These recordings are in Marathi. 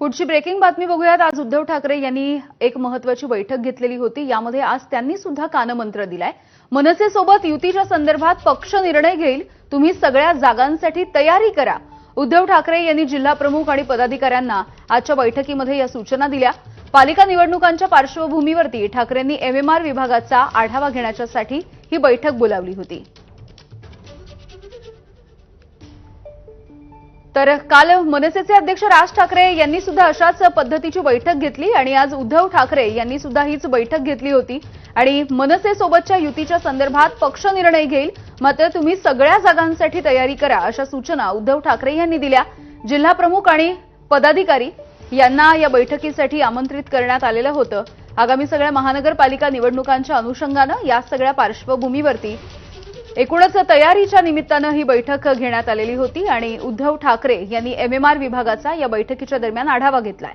पुढची ब्रेकिंग बातमी बघूयात. आज उद्धव ठाकरे यांनी एक महत्वाची बैठक घेतलेली होती. यामध्ये आज त्यांनी सुद्धा कानमंत्र दिलाय. मनसेसोबत युतीच्या संदर्भात पक्ष निर्णय घेईल. तुम्ही सगळ्या जागांसाठी तयारी करा. उद्धव ठाकरे यांनी जिल्हा प्रमुख आणि पदाधिकाऱ्यांना आजच्या बैठकीमध्ये या सूचना दिल्या. पालिका निवडणुकांच्या पार्श्वभूमीवरती ठाकरेंनी एमएमआर विभागाचा आढावा घेण्याच्यासाठी ही बैठक बोलावली होती. तर काल मनसेचे अध्यक्ष राज ठाकरे यांनी सुद्धा अशाच पद्धतीची बैठक घेतली आणि आज उद्धव ठाकरे यांनी सुद्धा हीच बैठक घेतली होती. आणि मनसेसोबतच्या युतीच्या संदर्भात पक्ष निर्णय घेईल मात्र तुम्ही सगळ्या जागांसाठी तयारी करा अशा सूचना उद्धव ठाकरे यांनी दिल्या. जिल्हा प्रमुख आणि पदाधिकारी यांना या बैठकीसाठी आमंत्रित करण्यात आलेलं होतं. आगामी सगळ्या महानगरपालिका निवडणुकांच्या अनुषंगानं या सगळ्या पार्श्वभूमीवरती एकूणच तयारीच्या निमित्तानं ही बैठक घेण्यात आलेली होती आणि उद्धव ठाकरे यांनी एमएमआर विभागाचा या बैठकीच्या दरम्यान आढावा घेतलाय.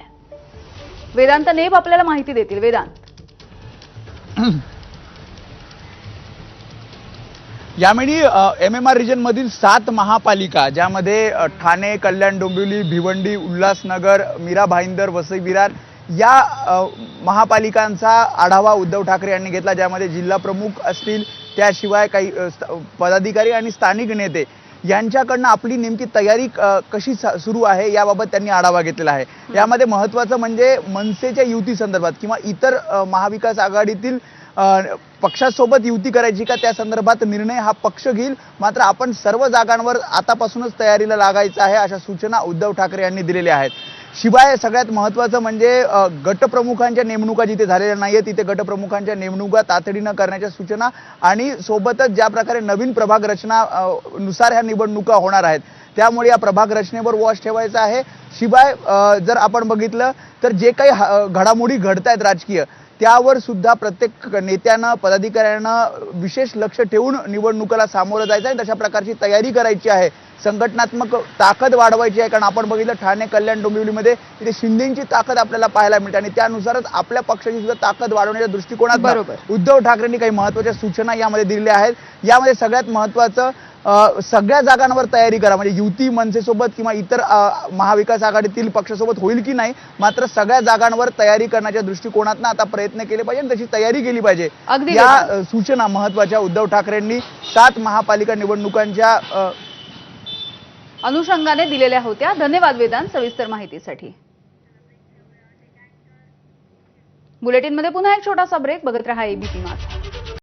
वेदांत नेब आपल्याला माहिती देतील. वेदांत. यावेळी एम एम आर रिजनमधील सात महापालिका ज्यामध्ये ठाणे कल्याण डोंबिवली भिवंडी उल्हासनगर मीरा भाईंदर वसई विरार या महापालिकांचा आढावा उद्धव ठाकरे यांनी घेतला ज्यामध्ये जिल्हा प्रमुख असतील त्याशिवाय काही पदाधिकारी आणि स्थानिक नेते यांच्याकडनं आपली नेमकी तयारी कशी सुरू आहे याबाबत त्यांनी आढावा घेतलेला आहे. यामध्ये महत्त्वाचं म्हणजे मनसेच्या युती संदर्भात किंवा इतर महाविकास आघाडीतील पक्षासोबत युती करायची का त्या संदर्भात निर्णय हा पक्ष घेईल. मात्र आपण सर्व जागांवर आतापासूनच तयारीला लागायचं आहे अशा सूचना उद्धव ठाकरे यांनी दिलेल्या आहेत. शिवाय सगळ्यात महत्त्वाचं म्हणजे गटप्रमुखांच्या नेमणुका जिथे झालेल्या नाहीये तिथे गटप्रमुखांच्या नेमणुका तातडीनं करण्याच्या सूचना आणि सोबतच ज्या प्रकारे नवीन प्रभाग रचना नुसार ह्या निवडणुका होणार आहेत त्यामुळे या प्रभाग रचनेवर वॉच ठेवायचा आहे. शिवाय जर आपण बघितलं तर जे काही ह- घडामोडी घडत आहेत राजकीय त्यावर सुद्धा प्रत्येक नेत्यानं पदाधिकाऱ्यांना विशेष लक्ष ठेवून निवडणुकीला सामोरं जायचं आहे तशा प्रकारची तयारी करायची आहे. संघटनात्मक ताकद वाढवायची आहे. कारण आपण बघितलं ठाणे कल्याण डोंबिवलीमध्ये तिथे शिंदेची ताकद आपल्याला पाहायला मिळते. आणि त्यानुसारच आपल्या पक्षाची सुद्धा ताकद वाढवण्याच्या दृष्टिकोनात बरोबर. उद्धव ठाकरेंनी काही महत्त्वाच्या सूचना यामध्ये दिलेल्या आहेत. यामध्ये सगळ्यात महत्वाचं सगळ्या जागांवर तयारी करा. म्हणजे युती मनसेसोबत किंवा इतर महाविकास आघाडीतील पक्षासोबत होईल की नाही मात्र सगळ्या जागांवर तयारी करण्याच्या दृष्टिकोनातनं आता प्रयत्न केले पाहिजे आणि तशी तयारी केली पाहिजे. या सूचना महत्त्वाच्या उद्धव ठाकरेंनी सात महापालिका निवडणुकांच्या अनुषंगाने दिलेल्या होत्या. धन्यवाद वेदांत सविस्तर माहितीसाठी. बुलेटिनमध्ये पुन्हा एक छोटासा ब्रेक बघत रहा एबीपी माझा